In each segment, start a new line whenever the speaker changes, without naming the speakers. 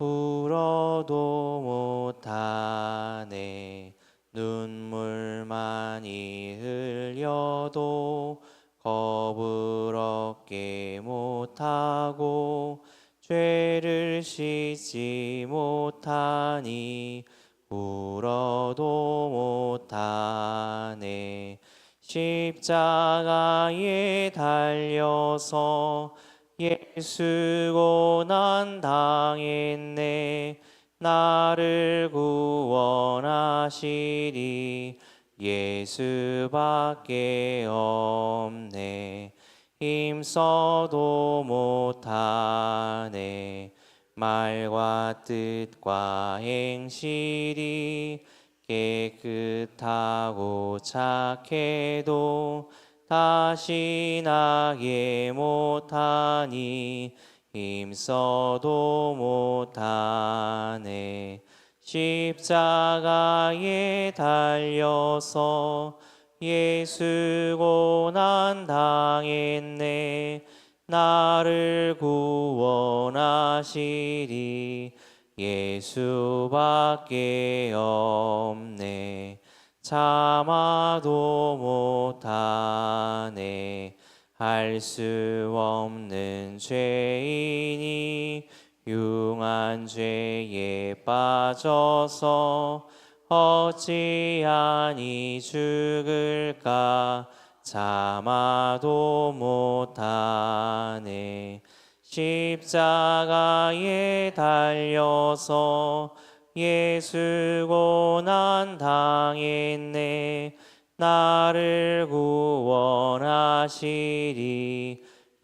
울어도 못하네. 눈물 많이 흘려도 얻게 못하고 죄를 씻지 못하니 울어도 못하네. 십자가에 달려서 예수 고난 당했네. 나를 구원하시리. 예수밖에 없네. 힘써도 못하네. 말과 뜻과 행실이 깨끗하고 착해도 다시 나게 못하니 힘써도 못하네. 십자가에 달려서 예수 고난 당했네. 나를 구원하시리. 예수밖에 없네 참아도 못하네. 할 수 없는 죄인이 흉한 죄에 빠져서 어찌하니 죽을까? 참아도 못하네. 십자가에 달려서 예수 고난 당했네 나를 구원하시리.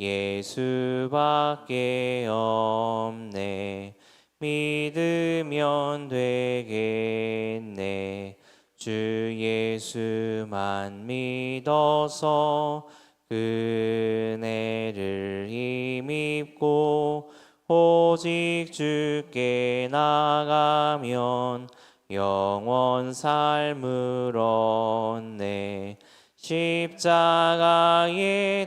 예수밖에 없네. 믿으면 되겠네. 주 예수만 믿어서 그네를 힘입고 오직 주께 나가면 영원 삶을 얻네. 십자가에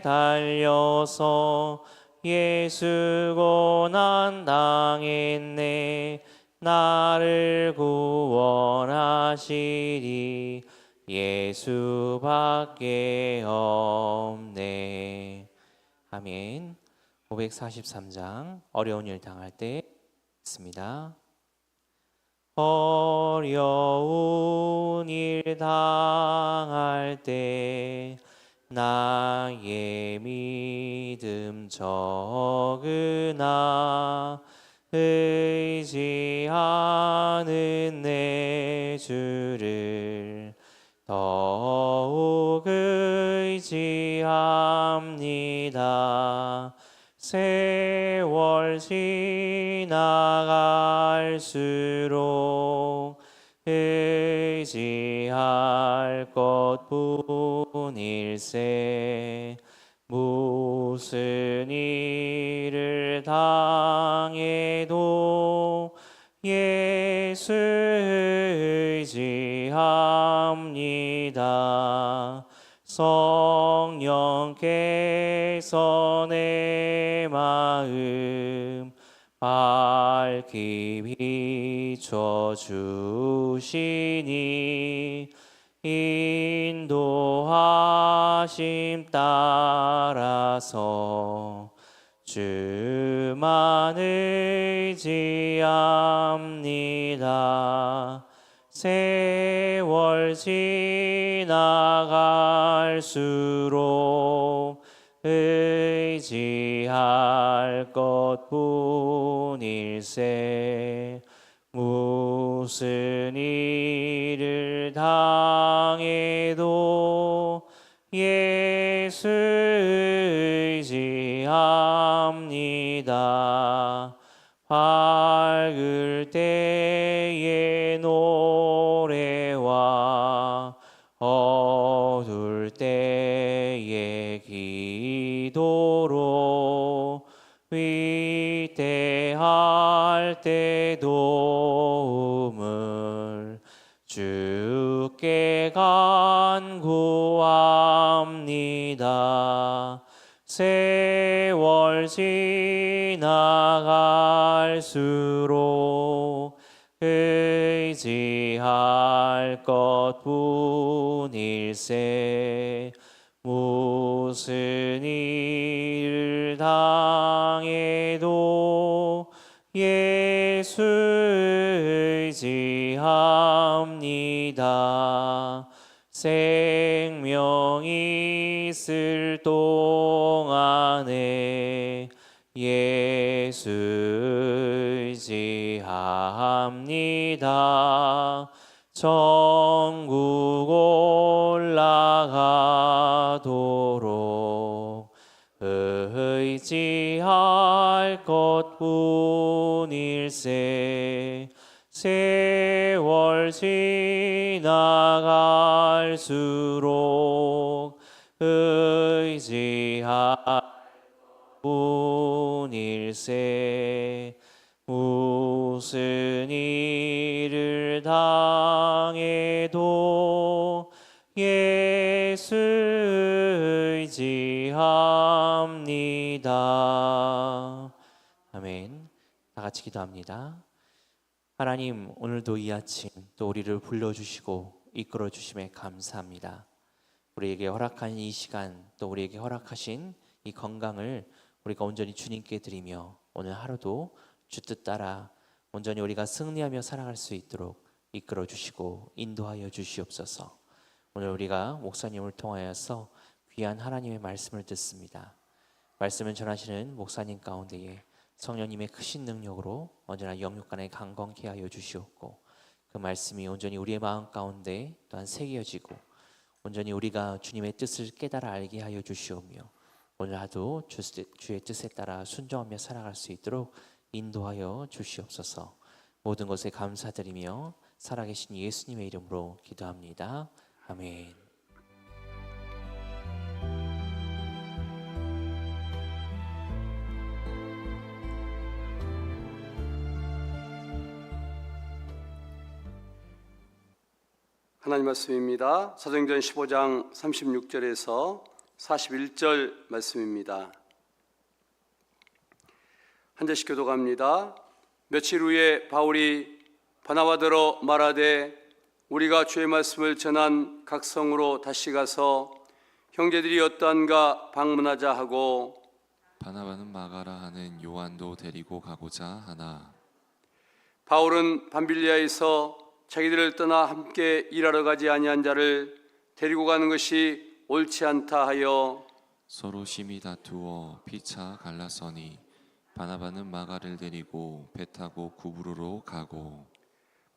달려서 예수 고난 당했네. 나를 구원하시리. 예수밖에 없네. 아멘 543장 어려운 일 당할 때 있습니다. 어려운 일 당할 때 나의 믿음 적으나 의지하는 내 주를 더욱 의지합니다. 세월 지나갈수록 의지할 것뿐일세 무슨 일을 당해도 예수 의지합니다. 성령께서 내 마음 밝히 비춰 주시니 인도하심 따라서 주만 의지합니다. 세월 지나갈수록 의지할 것뿐일세 무슨 일을 당해도 예 때 도움을 주께 간구합니다. 세월 지나갈수록 의지할 것뿐일세 무슨 일을 당해도 예수 의지합니다. 생명이 있을 동안에 예수 의지합니다. 천국 것뿐일세 세월 지나갈수록 의지할 뿐일세 무슨 일을 당해도 예수 의지합니다. 같이 기도합니다. 하나님 오늘도 이 아침 또 우리를 불러주시고 이끌어 주심에 감사합니다. 우리에게 허락한 이 시간 또 우리에게 허락하신 이 건강을 우리가 온전히 주님께 드리며 오늘 하루도 주 뜻 따라 온전히 우리가 승리하며 살아갈 수 있도록 이끌어 주시고 인도하여 주시옵소서. 오늘 우리가 목사님을 통하여서 귀한 하나님의 말씀을 듣습니다. 말씀을 전하시는 목사님 가운데에 성령님의 크신 능력으로 언제나 영육간에 강건케 하여 주시옵고 그 말씀이 온전히 우리의 마음 가운데 또한 새겨지고 온전히 우리가 주님의 뜻을 깨달아 알게 하여 주시오며 오늘 하도 주- 주의 뜻에 따라 순종하며 살아갈 수 있도록 인도하여 주시옵소서. 모든 것에 감사드리며 살아계신 예수님의 이름으로 기도합니다. 아멘
하나님 말씀입니다. 사도행전 15장 36절에서 41절 말씀입니다. 한 절씩 교도갑니다. 며칠 후에 바울이 바나바더러 말하되 우리가 주의 말씀을 전한 각 성으로 다시 가서 형제들이 어떠한가 방문하자 하고
바나바는 마가라 하는 요한도 데리고 가고자 하나
바울은 밤빌리아에서 자기들을 떠나 함께 일하러 가지 아니한 자를 데리고 가는 것이 옳지 않다 하여
서로 심히 다투어 피차 갈라서니 바나바는 마가를 데리고 배 타고 구브로로 가고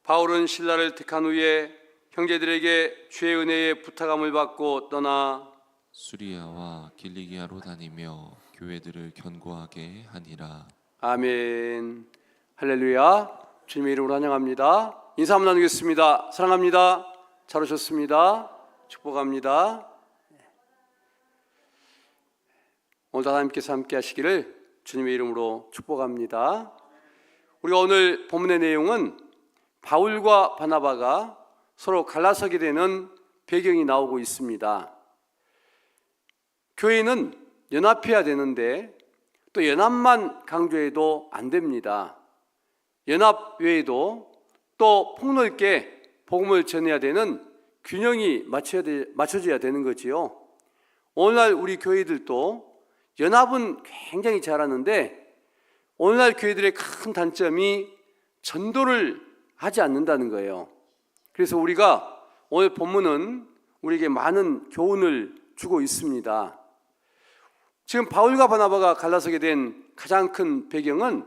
바울은 신라를 택한 후에 형제들에게 주의 은혜의 부탁함을 받고 떠나
수리아와 길리기아로 다니며 교회들을 견고하게 하니라.
아멘. 할렐루야. 주님의 이름으로 환영합니다 인사 한번 나누겠습니다. 사랑합니다. 잘 오셨습니다. 축복합니다. 오늘 하나님께서 함께 하시기를 주님의 이름으로 축복합니다. 우리가 오늘 본문의 내용은 바울과 바나바가 서로 갈라서게 되는 배경이 나오고 있습니다. 교회는 연합해야 되는데 또 연합만 강조해도 안 됩니다. 연합 외에도 또 폭넓게 복음을 전해야 되는 균형이 맞춰져야 되는 거지요. 오늘날 우리 교회들도 연합은 굉장히 잘하는데 오늘날 교회들의 큰 단점이 전도를 하지 않는다는 거예요. 그래서 우리가 오늘 본문은 우리에게 많은 교훈을 주고 있습니다. 지금 바울과 바나바가 갈라서게 된 가장 큰 배경은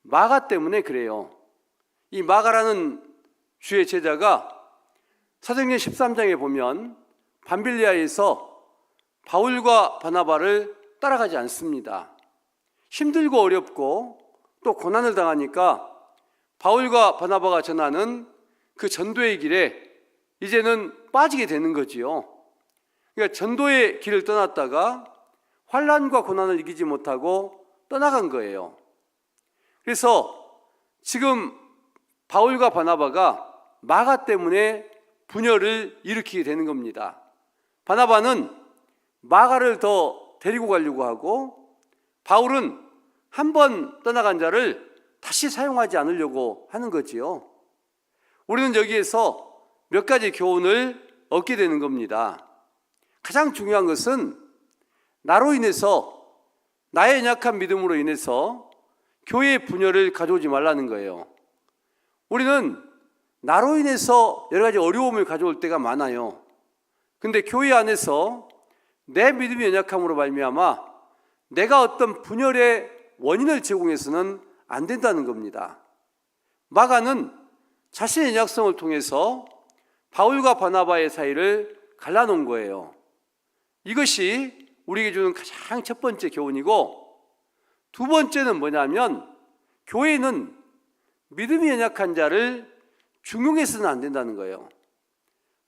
마가 때문에 그래요. 이 마가라는 주의 제자가 사도행전 13장에 보면 밤빌리아에서 바울과 바나바를 따라가지 않습니다. 힘들고 어렵고 또 고난을 당하니까 바울과 바나바가 전하는 그 전도의 길에 이제는 빠지게 되는 거지요. 그러니까 전도의 길을 떠났다가 환란과 고난을 이기지 못하고 떠나간 거예요. 그래서 지금 바울과 바나바가 마가 때문에 분열을 일으키게 되는 겁니다. 바나바는 마가를 더 데리고 가려고 하고 바울은 한 번 떠나간 자를 다시 사용하지 않으려고 하는 거지요. 우리는 여기에서 몇 가지 교훈을 얻게 되는 겁니다. 가장 중요한 것은 나로 인해서 나의 연약한 믿음으로 인해서 교회의 분열을 가져오지 말라는 거예요. 우리는 나로 인해서 여러 가지 어려움을 가져올 때가 많아요. 근데 교회 안에서 내 믿음이 연약함으로 말미암아 내가 어떤 분열의 원인을 제공해서는 안 된다는 겁니다. 마가는 자신의 연약성을 통해서 바울과 바나바의 사이를 갈라놓은 거예요. 이것이 우리에게 주는 가장 첫 번째 교훈이고 두 번째는 뭐냐면 교회는 믿음이 연약한 자를 중용해서는 안 된다는 거예요.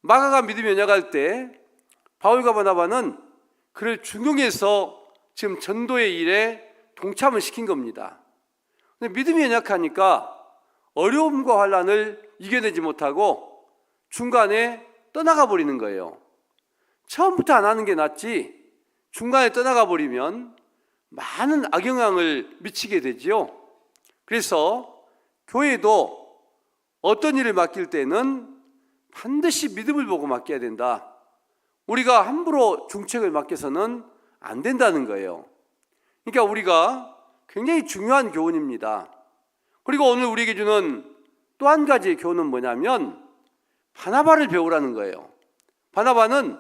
마가가 믿음이 연약할 때 바울과 바나바는 그를 중용해서 지금 전도의 일에 동참을 시킨 겁니다. 근데 믿음이 연약하니까 어려움과 환란을 이겨내지 못하고 중간에 떠나가 버리는 거예요. 처음부터 안 하는 게 낫지 중간에 떠나가 버리면 많은 악영향을 미치게 되지요. 그래서 교회도 어떤 일을 맡길 때는 반드시 믿음을 보고 맡겨야 된다. 우리가 함부로 중책을 맡겨서는 안 된다는 거예요. 그러니까 우리가 굉장히 중요한 교훈입니다. 그리고 오늘 우리에게 주는 또 한 가지 교훈은 뭐냐면 바나바를 배우라는 거예요. 바나바는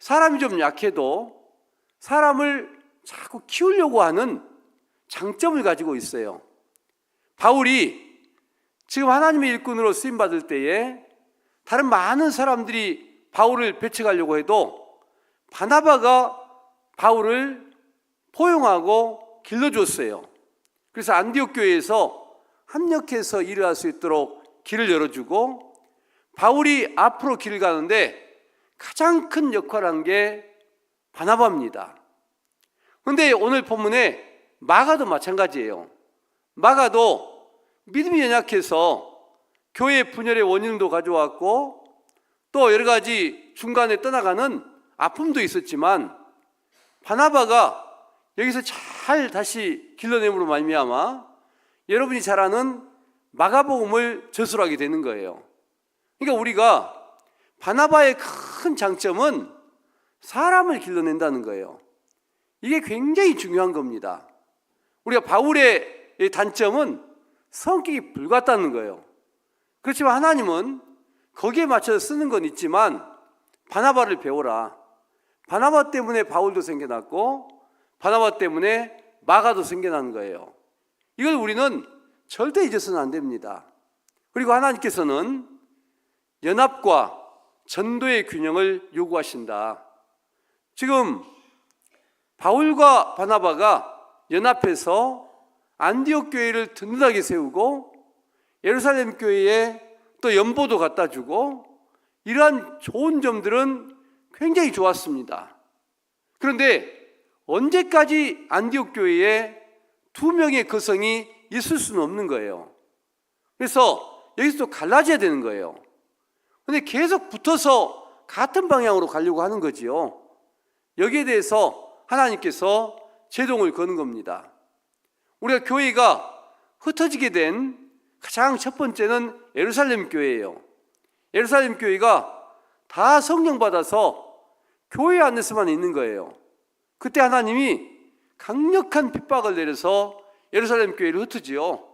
사람이 좀 약해도 사람을 자꾸 키우려고 하는 장점을 가지고 있어요. 바울이 지금 하나님의 일꾼으로 쓰임 받을 때에 다른 많은 사람들이 바울을 배척하려고 해도 바나바가 바울을 포용하고 길러줬어요. 그래서 안디옥 교회에서 합력해서 일을 할 수 있도록 길을 열어주고 바울이 앞으로 길을 가는데 가장 큰 역할을 한 게 바나바입니다. 그런데 오늘 본문에 마가도 마찬가지예요. 마가도 믿음이 연약해서 교회 분열의 원인도 가져왔고 또 여러 가지 중간에 떠나가는 아픔도 있었지만 바나바가 여기서 잘 다시 길러냄으로 말미암아 여러분이 잘 아는 마가복음을 저술하게 되는 거예요. 그러니까 우리가 바나바의 큰 장점은 사람을 길러낸다는 거예요. 이게 굉장히 중요한 겁니다. 우리가 바울의 단점은 성격이 불같다는 거예요. 그렇지만 하나님은 거기에 맞춰서 쓰는 건 있지만 바나바를 배워라. 바나바 때문에 바울도 생겨났고 바나바 때문에 마가도 생겨난 거예요. 이걸 우리는 절대 잊어서는 안 됩니다. 그리고 하나님께서는 연합과 전도의 균형을 요구하신다. 지금 바울과 바나바가 연합해서 안디옥 교회를 든든하게 세우고 예루살렘 교회에 또 연보도 갖다 주고 이러한 좋은 점들은 굉장히 좋았습니다. 그런데 언제까지 안디옥 교회에 두 명의 거성이 있을 수는 없는 거예요. 그래서 여기서 또 갈라져야 되는 거예요. 근데 계속 붙어서 같은 방향으로 가려고 하는 거지요. 여기에 대해서 하나님께서 제동을 거는 겁니다. 우리가 교회가 흩어지게 된 가장 첫 번째는 예루살렘 교회예요. 예루살렘 교회가 다 성령 받아서 교회 안에서만 있는 거예요. 그때 하나님이 강력한 핍박을 내려서 예루살렘 교회를 흩으지요.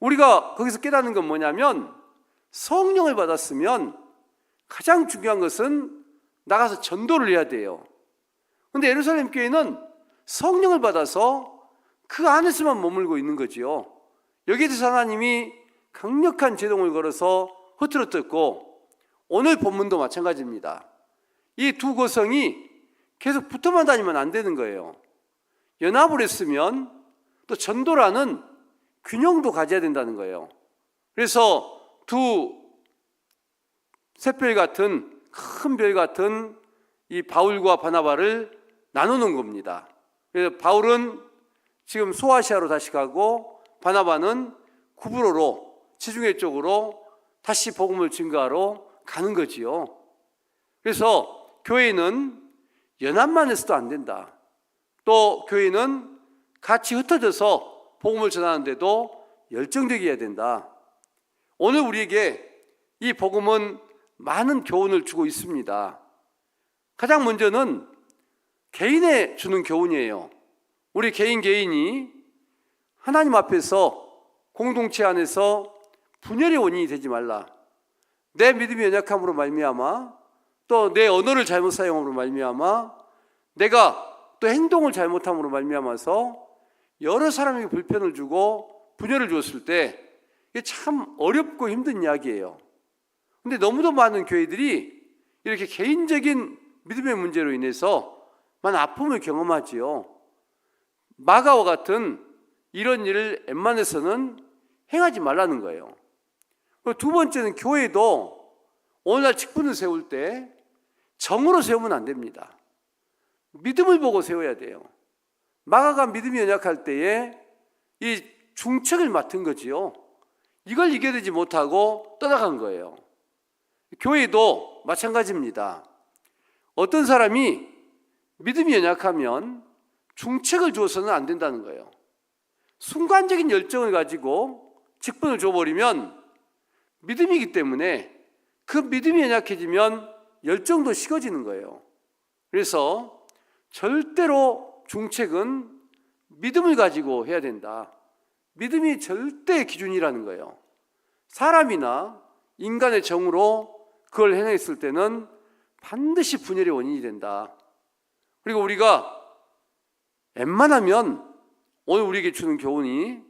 우리가 거기서 깨닫는 건 뭐냐면 성령을 받았으면 가장 중요한 것은 나가서 전도를 해야 돼요. 근데 예루살렘 교회는 성령을 받아서 그 안에서만 머물고 있는 거지요. 여기에 대해서 하나님이 강력한 제동을 걸어서 흐트러뜨고 오늘 본문도 마찬가지입니다. 이두 거성이 계속 붙어만 다니면 안 되는 거예요. 연합을 했으면 또 전도라는 균형도 가져야 된다는 거예요. 그래서 두 샛별 같은 큰 별 같은 이 바울과 바나바를 나누는 겁니다. 그래서 바울은 지금 소아시아로 다시 가고 바나바는 구브로로 지중해 쪽으로 다시 복음을 증거하러 가는 거지요. 그래서 교회는 연합만 해서도 안 된다. 또 교회는 같이 흩어져서 복음을 전하는데도 열정되게 해야 된다. 오늘 우리에게 이 복음은 많은 교훈을 주고 있습니다. 가장 먼저는 개인에 주는 교훈이에요. 우리 개인 개인이 하나님 앞에서 공동체 안에서 분열의 원인이 되지 말라. 내 믿음이 연약함으로 말미암아 또 내 언어를 잘못 사용함으로 말미암아 내가 또 행동을 잘못함으로 말미암아서 여러 사람에게 불편을 주고 분열을 주었을 때 이게 참 어렵고 힘든 이야기예요. 근데 너무도 많은 교회들이 이렇게 개인적인 믿음의 문제로 인해서 많은 아픔을 경험하지요. 마가와 같은 이런 일을 웬만해서는 행하지 말라는 거예요. 그리고 두 번째는 교회도 오늘날 직분을 세울 때 정으로 세우면 안 됩니다. 믿음을 보고 세워야 돼요. 마가가 믿음이 연약할 때에 이 중책을 맡은 거지요. 이걸 이겨내지 못하고 떠나간 거예요. 교회도 마찬가지입니다. 어떤 사람이 믿음이 연약하면 중책을 주어서는 안 된다는 거예요. 순간적인 열정을 가지고 직분을 줘버리면 믿음이기 때문에 그 믿음이 연약해지면 열정도 식어지는 거예요. 그래서 절대로 중책은 믿음을 가지고 해야 된다. 믿음이 절대 기준이라는 거예요. 사람이나 인간의 정으로 그걸 해냈을 때는 반드시 분열의 원인이 된다. 그리고 우리가 웬만하면 오늘 우리에게 주는 교훈이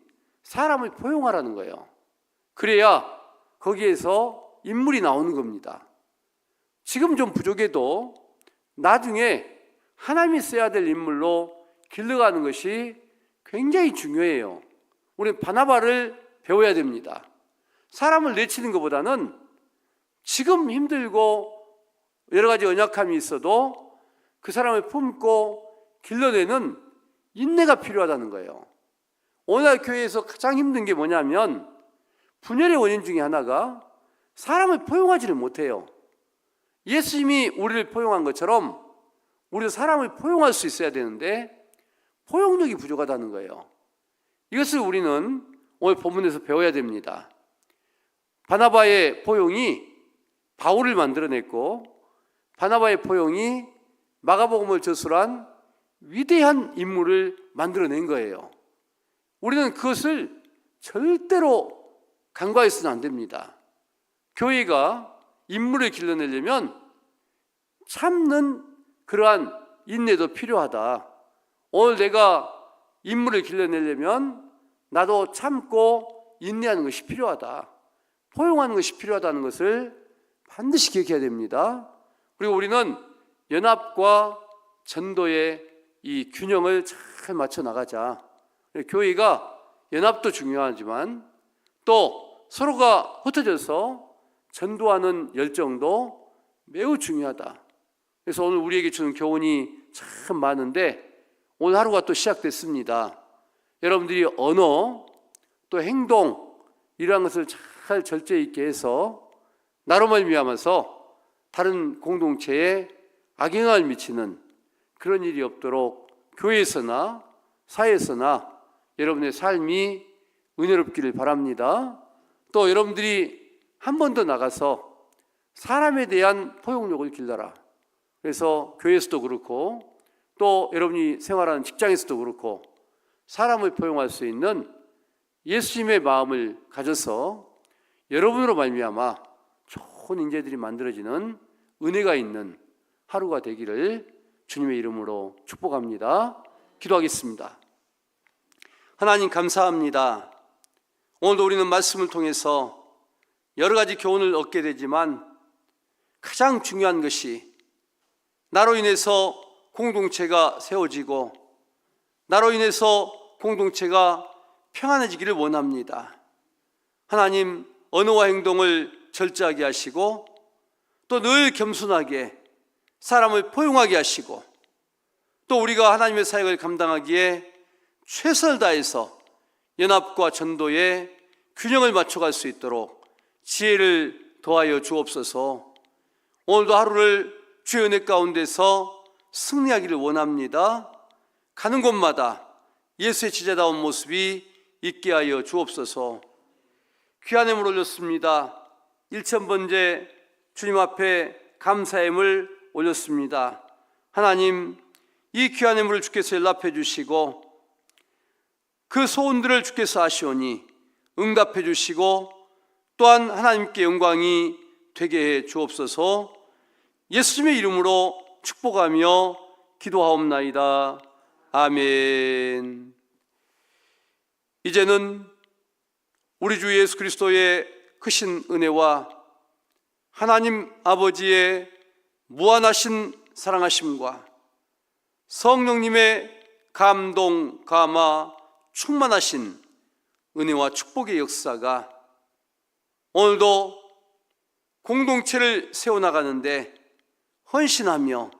사람을 포용하라는 거예요. 그래야 거기에서 인물이 나오는 겁니다. 지금 좀 부족해도 나중에 하나님이 써야 될 인물로 길러가는 것이 굉장히 중요해요. 우리는 바나바를 배워야 됩니다. 사람을 내치는 것보다는 지금 힘들고 여러 가지 언약함이 있어도 그 사람을 품고 길러내는 인내가 필요하다는 거예요. 오늘 교회에서 가장 힘든 게 뭐냐면 분열의 원인 중에 하나가 사람을 포용하지를 못해요. 예수님이 우리를 포용한 것처럼 우리도 사람을 포용할 수 있어야 되는데 포용력이 부족하다는 거예요. 이것을 우리는 오늘 본문에서 배워야 됩니다. 바나바의 포용이 바울을 만들어냈고 바나바의 포용이 마가복음을 저술한 위대한 인물을 만들어낸 거예요. 우리는 그것을 절대로 간과해서는 안 됩니다. 교회가 인물을 길러내려면 참는 그러한 인내도 필요하다. 오늘 내가 인물을 길러내려면 나도 참고 인내하는 것이 필요하다. 포용하는 것이 필요하다는 것을 반드시 기억해야 됩니다. 그리고 우리는 연합과 전도의 이 균형을 잘 맞춰 나가자. 교회가 연합도 중요하지만 또 서로가 흩어져서 전도하는 열정도 매우 중요하다. 그래서 오늘 우리에게 주는 교훈이 참 많은데 오늘 하루가 또 시작됐습니다. 여러분들이 언어 또 행동 이러한 것을 잘 절제 있게 해서 나로 말미암아서 다른 공동체에 악영향을 미치는 그런 일이 없도록 교회에서나 사회에서나 여러분의 삶이 은혜롭기를 바랍니다. 또 여러분들이 한 번 더 나가서 사람에 대한 포용력을 길러라. 그래서 교회에서도 그렇고 또 여러분이 생활하는 직장에서도 그렇고 사람을 포용할 수 있는 예수님의 마음을 가져서 여러분으로 말미암아 좋은 인재들이 만들어지는 은혜가 있는 하루가 되기를 주님의 이름으로 축복합니다. 기도하겠습니다. 하나님 감사합니다. 오늘도 우리는 말씀을 통해서 여러 가지 교훈을 얻게 되지만 가장 중요한 것이 나로 인해서 공동체가 세워지고 나로 인해서 공동체가 평안해지기를 원합니다. 하나님 언어와 행동을 절제하게 하시고 또 늘 겸손하게 사람을 포용하게 하시고 또 우리가 하나님의 사역을 감당하기에 최선을 다해서 연합과 전도의 균형을 맞춰갈 수 있도록 지혜를 더하여 주옵소서. 오늘도 하루를 주의 은혜 가운데서 승리하기를 원합니다. 가는 곳마다 예수의 지제다운 모습이 있게 하여 주옵소서. 귀한 힘을 올렸습니다. 1천번째 주님 앞에 감사함을 올렸습니다. 하나님, 이 귀한 힘을 주께서 연락해 주시고 그 소원들을 주께서 아시오니 응답해 주시고 또한 하나님께 영광이 되게 해 주옵소서 예수님의 이름으로 축복하며 기도하옵나이다. 아멘. 이제는 우리 주 예수 그리스도의 크신 은혜와 하나님 아버지의 무한하신 사랑하심과 성령님의 감동, 감화, 충만하신 은혜와 축복의 역사가 오늘도 공동체를 세워나가는데 헌신하며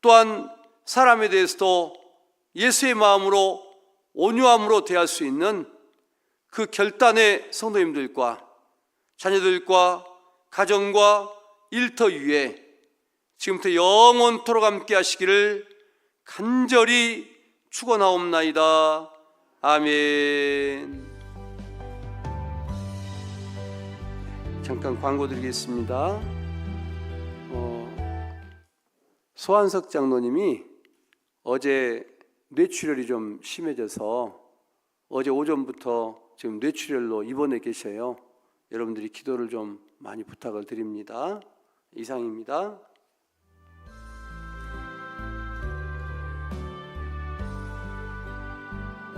또한 사람에 대해서도 예수의 마음으로 온유함으로 대할 수 있는 그 결단의 성도님들과 자녀들과 가정과 일터 위에 지금부터 영원토록 함께 하시기를 간절히 축원하옵나이다. 아멘. 잠깐 광고 드리겠습니다. 어, 소한석 장로님이 어제 뇌출혈이 좀 심해져서 어제 오전부터 지금 뇌출혈로 입원해 계셔요. 여러분들이 기도를 좀 많이 부탁을 드립니다. 이상입니다.